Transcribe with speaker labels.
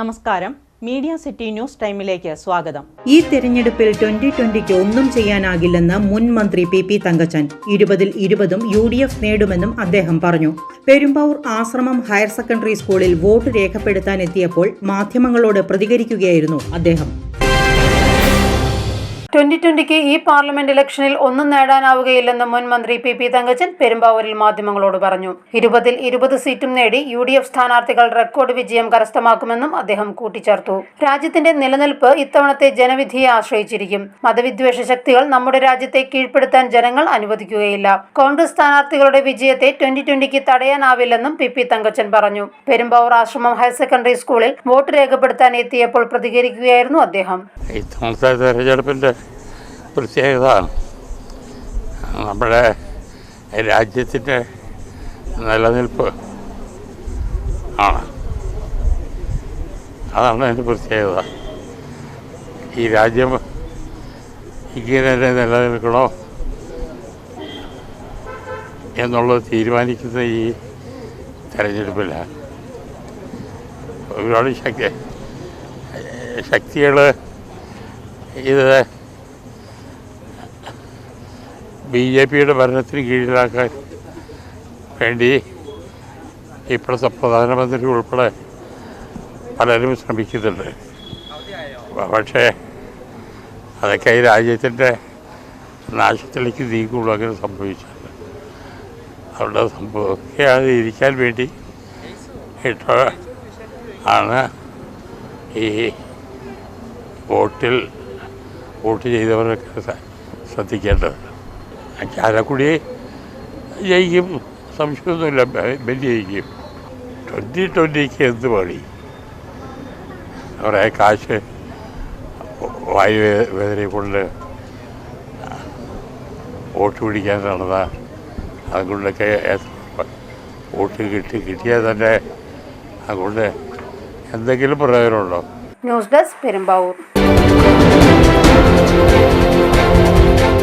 Speaker 1: നമസ്കാരം. Media city news ടൈമിലേക്ക് സ്വാഗതം.
Speaker 2: ഈ തെരഞ്ഞെടുപ്പിൽ ട്വന്റി ട്വന്റിക്ക് ഒന്നും ചെയ്യാനാകില്ലെന്ന് മുൻ മന്ത്രി പി പി തങ്കച്ചൻ. ഇരുപതിൽ ഇരുപതും യു ഡി എഫ് നേടുമെന്നും അദ്ദേഹം പറഞ്ഞു. പെരുമ്പാവൂർ ആശ്രമം ഹയർ സെക്കൻഡറി സ്കൂളിൽ വോട്ട് രേഖപ്പെടുത്താനെത്തിയപ്പോൾ മാധ്യമങ്ങളോട് പ്രതികരിക്കുകയായിരുന്നു അദ്ദേഹം.
Speaker 3: ട്വന്റി ട്വന്റിക്ക് ഈ പാർലമെന്റ് ഇലക്ഷനിൽ ഒന്നും നേടാനാവുകയില്ലെന്ന് മുൻ മന്ത്രി പി പി തങ്കച്ചൻ പെരുമ്പാവൂരിൽ മാധ്യമങ്ങളോട് പറഞ്ഞു. ഇരുപതിൽ ഇരുപത് സീറ്റും നേടി യു ഡി എഫ് സ്ഥാനാർത്ഥികൾ റെക്കോർഡ് വിജയം കരസ്ഥമാക്കുമെന്നും അദ്ദേഹം കൂട്ടിച്ചേർത്തു. രാജ്യത്തിന്റെ നിലനിൽപ്പ് ഇത്തവണത്തെ ജനവിധിയെ ആശ്രയിച്ചിരിക്കും. മതവിദ്വേഷ ശക്തികൾ നമ്മുടെ രാജ്യത്തെ കീഴ്പ്പെടുത്താൻ ജനങ്ങൾ അനുവദിക്കുകയില്ല. കോൺഗ്രസ് സ്ഥാനാർത്ഥികളുടെ വിജയത്തെ ട്വന്റി ട്വന്റിക്ക് തടയാനാവില്ലെന്നും പി പി തങ്കച്ചൻ പറഞ്ഞു. പെരുമ്പാവൂർ ആശ്രമം ഹയർ സെക്കൻഡറി സ്കൂളിൽ വോട്ട് രേഖപ്പെടുത്താൻ എത്തിയപ്പോൾ പ്രതികരിക്കുകയായിരുന്നു അദ്ദേഹം.
Speaker 4: ഇത്തവണത്തെ പ്രത്യേകത. നമ്മുടെ രാജ്യത്തിന്റെ നിലനിൽപ്പ് ആണ്. അതാണ് അതിന്റെ പ്രത്യേകത. ഈ രാജ്യം ഇങ്ങനെ നിലനിൽക്കണോ എന്നുള്ളത് തീരുമാനിക്കുന്ന ഈ തെരഞ്ഞെടുപ്പിലാണ്. ഒരുപാട് ശക്തി ശക്തികൾ ഇത് ബി ജെ പിയുടെ ഭരണത്തിന് കീഴിലാക്കാൻ വേണ്ടി ഇപ്പോഴത്തെ പ്രധാനമന്ത്രി ഉൾപ്പെടെ പലരും ശ്രമിക്കുന്നുണ്ട്. പക്ഷേ അതൊക്കെ ഈ രാജ്യത്തിന്റെ നാശത്തിലേക്ക് നീങ്ങുള്ളൂ അങ്ങനെ സംഭവിച്ചിട്ടുണ്ട് അവിടെ സംഭവിക്കാതെ ഇരിക്കാൻ വേണ്ടി ഇട്ട ആണ് ഈ വോട്ടിൽ വോട്ട് ചെയ്തവരൊക്കെ ശ്രദ്ധിക്കേണ്ടത്. ചാലക്കുടി ജയിക്കും. സംശയമൊന്നുമില്ല. വലിയ ജയിക്കും. ട്വന്റി ട്വന്റിക്ക് എന്ത് പണി? കുറേ കാശ് വായു വേദനയെ കൊണ്ട് വോട്ട് പിടിക്കാൻ നടന്ന അതുകൊണ്ടൊക്കെ വോട്ട് കിട്ടി കിട്ടിയാൽ തന്നെ അതുകൊണ്ട് എന്തെങ്കിലും പ്രയോജനമുണ്ടോ?
Speaker 3: News desk Perumbavoor.